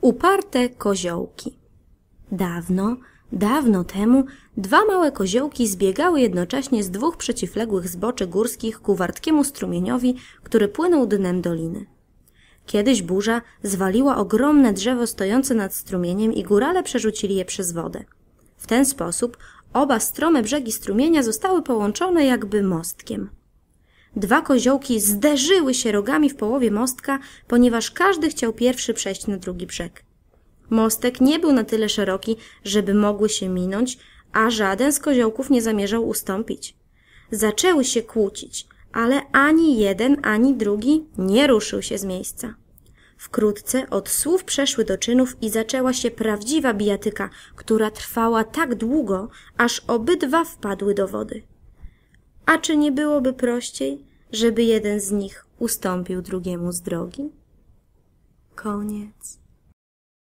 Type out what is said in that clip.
Uparte koziołki. Dawno, dawno temu dwa małe koziołki zbiegały jednocześnie z dwóch przeciwległych zboczy górskich ku wartkiemu strumieniowi, który płynął dnem doliny. Kiedyś burza zwaliła ogromne drzewo stojące nad strumieniem i górale przerzucili je przez wodę. W ten sposób oba strome brzegi strumienia zostały połączone jakby mostkiem. Dwa koziołki zderzyły się rogami w połowie mostka, ponieważ każdy chciał pierwszy przejść na drugi brzeg. Mostek nie był na tyle szeroki, żeby mogły się minąć, a żaden z koziołków nie zamierzał ustąpić. Zaczęły się kłócić, ale ani jeden, ani drugi nie ruszył się z miejsca. Wkrótce od słów przeszły do czynów i zaczęła się prawdziwa bijatyka, która trwała tak długo, aż obydwa wpadły do wody. A czy nie byłoby prościej, żeby jeden z nich ustąpił drugiemu z drogi? Koniec.